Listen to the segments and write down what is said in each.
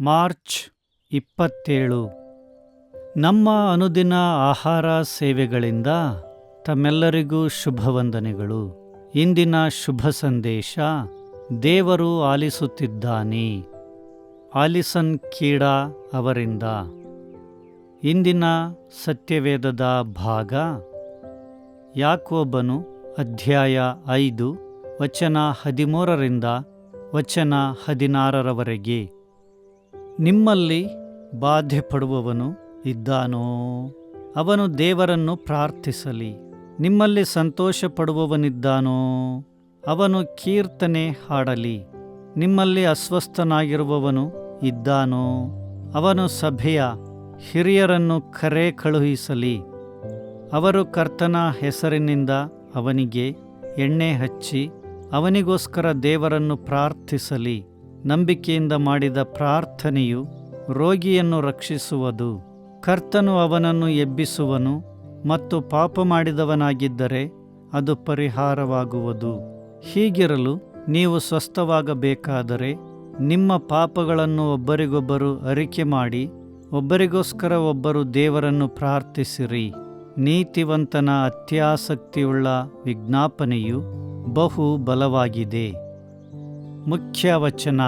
March ಇಪ್ಪತ್ತೇಳು. ನಮ್ಮ ಅನುದಿನ ಆಹಾರ ಸೇವೆಗಳಿಂದ ತಮ್ಮೆಲ್ಲರಿಗೂ ಶುಭ ವಂದನೆಗಳು ಇಂದಿನ ಶುಭ ಸಂದೇಶ, ದೇವರು ಆಲಿಸುತ್ತಿದ್ದಾನೆ. ಆಲಿಸನ್ ಕೀಡಾ ಅವರಿಂದ. ಇಂದಿನ ಸತ್ಯವೇದದ ಭಾಗ, ಯಾಕೋಬನು ಅಧ್ಯಾಯ ಐದು, ವಚನ ಹದಿಮೂರರಿಂದ ವಚನ ಹದಿನಾರರವರೆಗೆ. ನಿಮ್ಮಲ್ಲಿ ಬಾಧೆ ಪಡುವವನು ಇದ್ದಾನೋ? ಅವನು ದೇವರನ್ನು ಪ್ರಾರ್ಥಿಸಲಿ. ನಿಮ್ಮಲ್ಲಿ ಸಂತೋಷ ಪಡುವವನಿದ್ದಾನೋ ಅವನು ಕೀರ್ತನೆ ಹಾಡಲಿ. ನಿಮ್ಮಲ್ಲಿ ಅಸ್ವಸ್ಥನಾಗಿರುವವನು ಇದ್ದಾನೋ? ಅವನು ಸಭೆಯ ಹಿರಿಯರನ್ನು ಕರೆ ಕಳುಹಿಸಲಿ. ಅವರು ಕರ್ತನ ಹೆಸರಿನಿಂದ ಅವನಿಗೆ ಎಣ್ಣೆ ಹಚ್ಚಿ ಅವನಿಗೋಸ್ಕರ ದೇವರನ್ನು ಪ್ರಾರ್ಥಿಸಲಿ. ನಂಬಿಕೆಯಿಂದ ಮಾಡಿದ ಪ್ರಾರ್ಥನೆಯು ರೋಗಿಯನ್ನು ರಕ್ಷಿಸುವುದು. ಕರ್ತನು ಅವನನ್ನು ಎಬ್ಬಿಸುವನು ಮತ್ತು ಪಾಪ ಮಾಡಿದವನಾಗಿದ್ದರೆ ಅದು ಪರಿಹಾರವಾಗುವುದು. ಹೀಗಿರಲು ನೀವು ಸ್ವಸ್ಥವಾಗಬೇಕಾದರೆ ನಿಮ್ಮ ಪಾಪಗಳನ್ನು ಒಬ್ಬರಿಗೊಬ್ಬರು ಅರಿಕೆ ಮಾಡಿ, ಒಬ್ಬರಿಗೋಸ್ಕರ ಒಬ್ಬರು ದೇವರನ್ನು ಪ್ರಾರ್ಥಿಸಿರಿ. ನೀತಿವಂತನ ಅತ್ಯಾಸಕ್ತಿಯುಳ್ಳ ವಿಜ್ಞಾಪನೆಯು ಬಹು ಬಲವಾಗಿದೆ. ಮುಖ್ಯ ವಚನ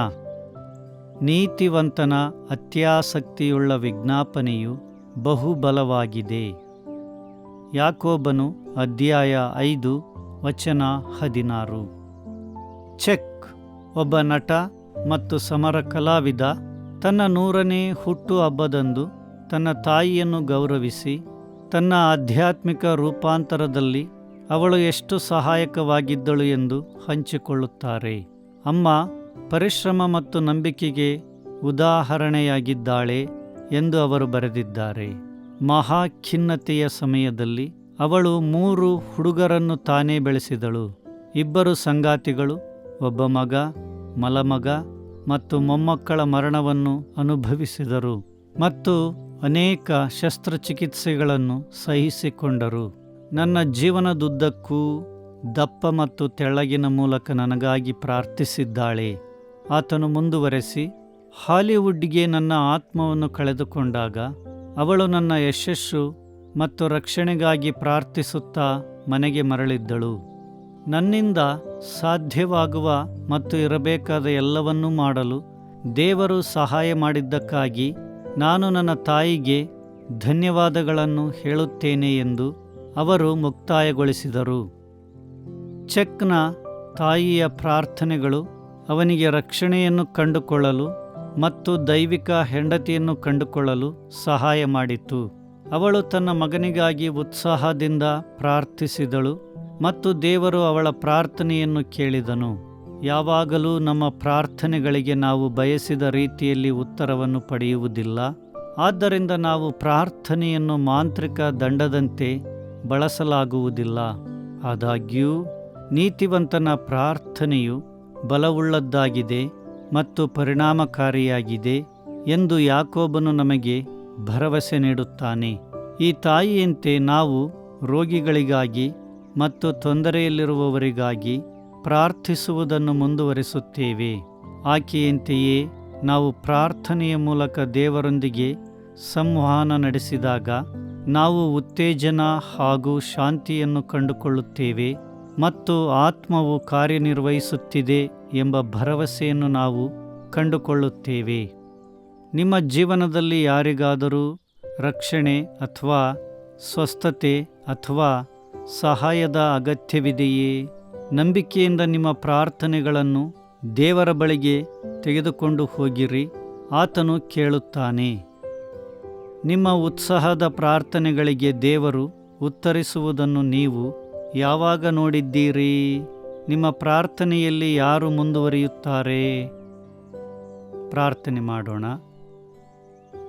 ನೀತಿವಂತನ ಅತ್ಯಾಸಕ್ತಿಯುಳ್ಳ ವಿಜ್ಞಾಪನೆಯು ಬಹುಬಲವಾಗಿದೆ. ಯಾಕೋಬನು ಅಧ್ಯಾಯ ಐದು, ವಚನ ಹದಿನಾರು. ಚೆಕ್, ಒಬ್ಬ ನಟ ಮತ್ತು ಸಮರ ಕಲಾವಿದ ತನ್ನ ನೂರನೇ ಹುಟ್ಟು ಹಬ್ಬದಂದು ತನ್ನ ತಾಯಿಯನ್ನು ಗೌರವಿಸಿ ತನ್ನ ಆಧ್ಯಾತ್ಮಿಕ ರೂಪಾಂತರದಲ್ಲಿ ಅವಳು ಎಷ್ಟು ಸಹಾಯಕವಾಗಿದ್ದಳು ಎಂದು ಹಂಚಿಕೊಳ್ಳುತ್ತಾರೆ. ಅಮ್ಮ ಪರಿಶ್ರಮ ಮತ್ತು ನಂಬಿಕೆಗೆ ಉದಾಹರಣೆಯಾಗಿದ್ದಾಳೆ ಎಂದು ಅವರು ಬರೆದಿದ್ದಾರೆ. ಮಹಾ ಖಿನ್ನತೆಯ ಸಮಯದಲ್ಲಿ ಅವಳು ಮೂರು ಹುಡುಗರನ್ನು ತಾನೇ ಬೆಳೆಸಿದಳು. ಇಬ್ಬರು ಸಂಗಾತಿಗಳು, ಒಬ್ಬ ಮಗ, ಮಲಮಗ ಮತ್ತು ಮೊಮ್ಮಕ್ಕಳ ಮರಣವನ್ನು ಅನುಭವಿಸಿದರು ಮತ್ತು ಅನೇಕ ಶಸ್ತ್ರಚಿಕಿತ್ಸೆಗಳನ್ನು ಸಹಿಸಿಕೊಂಡರು. ನನ್ನ ಜೀವನದುದ್ದಕ್ಕೂ ದಪ್ಪ ಮತ್ತು ತೆಳ್ಳಗಿನ ಮೂಲಕ ನನಗಾಗಿ ಪ್ರಾರ್ಥಿಸಿದ್ದಾಳೆ. ಆತನು ಮುಂದುವರೆಸಿ, ಹಾಲಿವುಡ್ಗೆ ನನ್ನ ಆತ್ಮವನ್ನು ಕಳೆದುಕೊಂಡಾಗ ಅವಳು ನನ್ನ ಯಶಸ್ಸು ಮತ್ತು ರಕ್ಷಣೆಗಾಗಿ ಪ್ರಾರ್ಥಿಸುತ್ತಾ ಮನೆಗೆ ಮರಳಿದ್ದಳು. ನನ್ನಿಂದ ಸಾಧ್ಯವಾಗುವ ಮತ್ತು ಇರಬೇಕಾದ ಎಲ್ಲವನ್ನೂ ಮಾಡಲು ದೇವರು ಸಹಾಯ ಮಾಡಿದ್ದಕ್ಕಾಗಿ ನಾನು ನನ್ನ ತಾಯಿಗೆ ಧನ್ಯವಾದಗಳನ್ನು ಹೇಳುತ್ತೇನೆ ಎಂದು ಅವರು ಮುಕ್ತಾಯಗೊಳಿಸಿದರು. ಚೆಕ್ನ ತಾಯಿಯ ಪ್ರಾರ್ಥನೆಗಳು, ಅವನಿಗೆ ರಕ್ಷಣೆಯನ್ನು ಕಂಡುಕೊಳ್ಳಲು ಮತ್ತು ದೈವಿಕ ಹೆಂಡತಿಯನ್ನು ಕಂಡುಕೊಳ್ಳಲು ಸಹಾಯ ಮಾಡಿತು. ಅವಳು ತನ್ನ ಮಗನಿಗಾಗಿ ಉತ್ಸಾಹದಿಂದ ಪ್ರಾರ್ಥಿಸಿದಳು ಮತ್ತು ದೇವರು ಅವಳ ಪ್ರಾರ್ಥನೆಯನ್ನು ಕೇಳಿದನು. ಯಾವಾಗಲೂ ನಮ್ಮ ಪ್ರಾರ್ಥನೆಗಳಿಗೆ ನಾವು ಬಯಸಿದ ರೀತಿಯಲ್ಲಿ ಉತ್ತರವನ್ನು ಪಡೆಯುವುದಿಲ್ಲ. ಆದ್ದರಿಂದ ನಾವು ಪ್ರಾರ್ಥನೆಯನ್ನು ಮಾಂತ್ರಿಕ ದಂಡದಂತೆ ಬಳಸಲಾಗುವುದಿಲ್ಲ. ಆದಾಗ್ಯೂ ನೀತಿವಂತನ ಪ್ರಾರ್ಥನೆಯು ಬಲವುಳ್ಳದ್ದಾಗಿದೆ ಮತ್ತು ಪರಿಣಾಮಕಾರಿಯಾಗಿದೆ ಎಂದು ಯಾಕೋಬನು ನಮಗೆ ಭರವಸೆ ನೀಡುತ್ತಾನೆ. ಈ ತಾಯಿಯಂತೆ ನಾವು ರೋಗಿಗಳಿಗಾಗಿ ಮತ್ತು ತೊಂದರೆಯಲ್ಲಿರುವವರಿಗಾಗಿ ಪ್ರಾರ್ಥಿಸುವುದನ್ನು ಮುಂದುವರಿಸುತ್ತೇವೆ. ಆಕೆಯಂತೆಯೇ ನಾವು ಪ್ರಾರ್ಥನೆಯ ಮೂಲಕ ದೇವರೊಂದಿಗೆ ಸಂವಹನ ನಡೆಸಿದಾಗ ನಾವು ಉತ್ತೇಜನ ಹಾಗೂ ಶಾಂತಿಯನ್ನು ಕಂಡುಕೊಳ್ಳುತ್ತೇವೆ. ಮತ್ತು ಆತ್ಮವು ಕಾರ್ಯನಿರ್ವಹಿಸುತ್ತಿದೆ ಎಂಬ ಭರವಸೆಯನ್ನು ನಾವು ಕಂಡುಕೊಳ್ಳುತ್ತೇವೆ. ನಿಮ್ಮ ಜೀವನದಲ್ಲಿ ಯಾರಿಗಾದರೂ ರಕ್ಷಣೆ ಅಥವಾ ಸ್ವಸ್ಥತೆ ಅಥವಾ ಸಹಾಯದ ಅಗತ್ಯವಿದೆಯೇ? ನಂಬಿಕೆಯಿಂದ ನಿಮ್ಮ ಪ್ರಾರ್ಥನೆಗಳನ್ನು ದೇವರ ಬಳಿಗೆ ತೆಗೆದುಕೊಂಡು ಹೋಗಿರಿ, ಆತನು ಕೇಳುತ್ತಾನೆ. ನಿಮ್ಮ ಉತ್ಸಾಹದ ಪ್ರಾರ್ಥನೆಗಳಿಗೆ ದೇವರು ಉತ್ತರಿಸುವುದನ್ನು ನೀವು ಯಾವಾಗ ನೋಡಿದ್ದೀರಿ? ನಿಮ್ಮ ಪ್ರಾರ್ಥನೆಯಲ್ಲಿ ಯಾರು ಮುಂದುವರಿಯುತ್ತಾರೆ? ಪ್ರಾರ್ಥನೆ ಮಾಡೋಣ.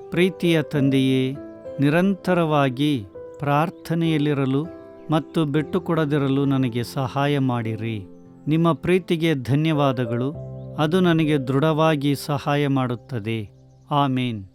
ಪ್ರೀತಿಯ ತಂದೆಯೇ, ನಿರಂತರವಾಗಿ ಪ್ರಾರ್ಥನೆಯಲ್ಲಿರಲು ಮತ್ತು ಬಿಟ್ಟುಕೊಡದಿರಲು ನನಗೆ ಸಹಾಯ ಮಾಡಿರಿ. ನಿಮ್ಮ ಪ್ರೀತಿಗೆ ಧನ್ಯವಾದಗಳು. ಅದು ನನಗೆ ದೃಢವಾಗಿ ಸಹಾಯ ಮಾಡುತ್ತದೆ. ಆಮೇನ್.